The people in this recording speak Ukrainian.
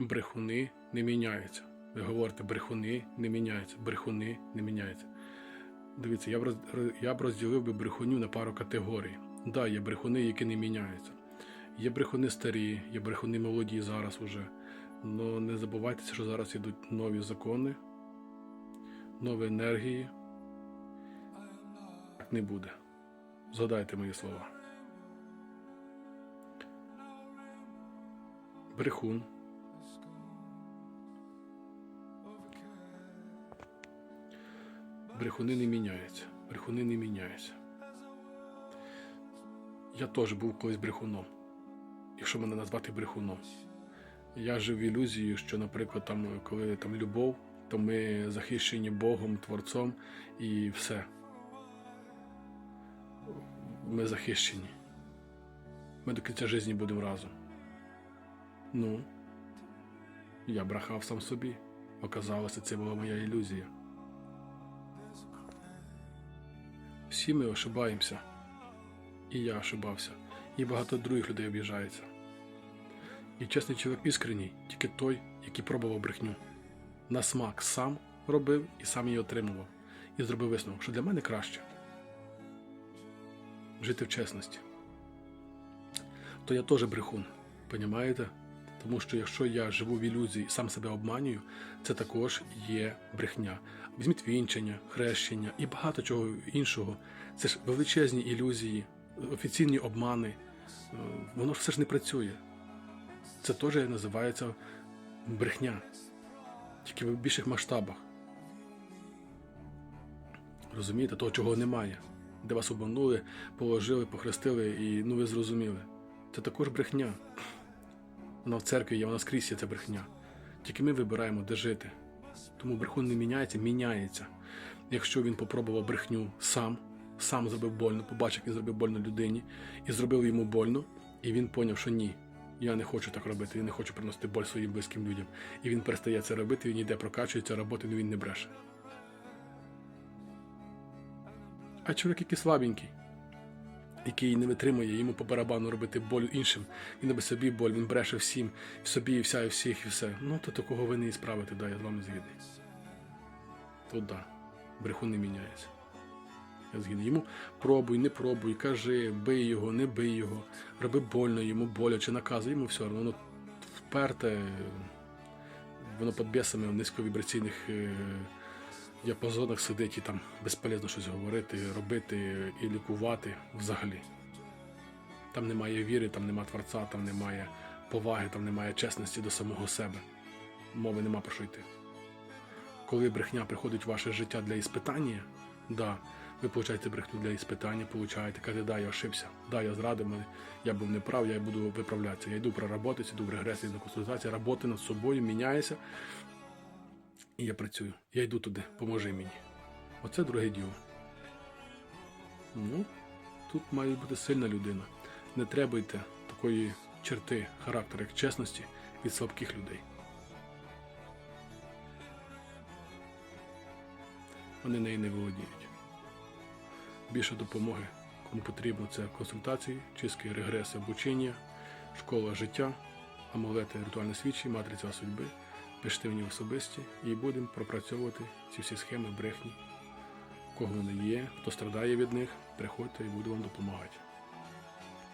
брехуни не міняються. Ви говорите, брехуни не міняються, брехуни не міняються. Дивіться, я б, роз, я б розділив би брехуню на пару категорій. Да, є брехуни, які не міняються. Є брехуни старі, є брехуни молоді зараз уже. Но не забувайте, що зараз йдуть нові закони, нові енергії. Так не буде. Згадайте мої слова. Брехун. Брехуни не міняються. Брехуни не міняються. Я теж був колись брехуном. Якщо мене назвати брехуном. Я жив в ілюзії, що, наприклад, там, коли там любов, то ми захищені Богом, Творцом і все. Ми захищені. Ми до кінця житті будемо разом. Ну, я брехав сам собі. Оказалося, це була моя ілюзія. Всі ми ошибаємося. І я ошибався. І багато других людей об'їжджається. І чесний чоловік іскренній, тільки той, який пробував брехню. На смак сам робив і сам її отримував. І зробив висновок, що для мене краще жити в чесності. То я теж брехун, понімаєте? Тому що якщо я живу в ілюзії сам себе обманюю, це також є брехня. Візьміть вінчення, хрещення і багато чого іншого. Це ж величезні ілюзії, офіційні обмани. Е, Воно ж все ж не працює. Це теж називається брехня. Тільки в більших масштабах. Розумієте, того, чого немає. Де вас обманули, положили, похрестили і ну ви зрозуміли. Це також брехня. Вона в церкві є, вона скрізь є ця брехня. Тільки ми вибираємо, де жити. Тому брехун не міняється, міняється. Якщо він попробував брехню сам, сам зробив больно, побачив, як він зробив больно людині, і зробив йому больно, і він поняв, що ні, я не хочу так робити, я не хочу приносити боль своїм близьким людям. І він перестає це робити, він йде, прокачується, роботи, але він не бреше. А чоловік, який слабенький, який не витримує, йому по барабану робити боль іншим, він робить собі боль, він бреше всім, в собі, і вся, і всіх, і все. Ну, то такого ви не і справите, да, я з вами згідний. То да, брехун не міняється. Я згідний. Йому пробуй, не пробуй, кажи, бий його, не бий його, роби больно йому, боляче, наказуй, йому все одно. Воно вперте, воно під бісами низьковібраційних е, діапазонах сидить і там безполезно щось говорити, робити і лікувати взагалі. Там немає віри, там немає творця, там немає поваги, там немає чесності до самого себе. Мови нема про що йти. Коли брехня приходить в ваше життя для іспитання, да, ви получаєте брехню для іспитання, получаєте, кажете, да, я ошибся, да, я зрадив я був неправ, я буду виправлятися. Я йду проработатися, йду в регрес, йду на консультацію, роботи над собою, міняюся. І я працюю. Я йду туди, поможи мені. Оце друге діло. Ну, тут має бути сильна людина. Не требуйте такої черти характеру, як чесності від слабких людей. Вони неї не володіють. Більше допомоги, кому потрібно, це консультації, чистки, регреси, обучення, школа життя, амулети, ритуальні свічі, матриця судьби, пишіть мені ній особисті і будемо пропрацьовувати ці всі схеми брехні. Кого вони є, хто страдає від них, приходьте і буду вам допомагати.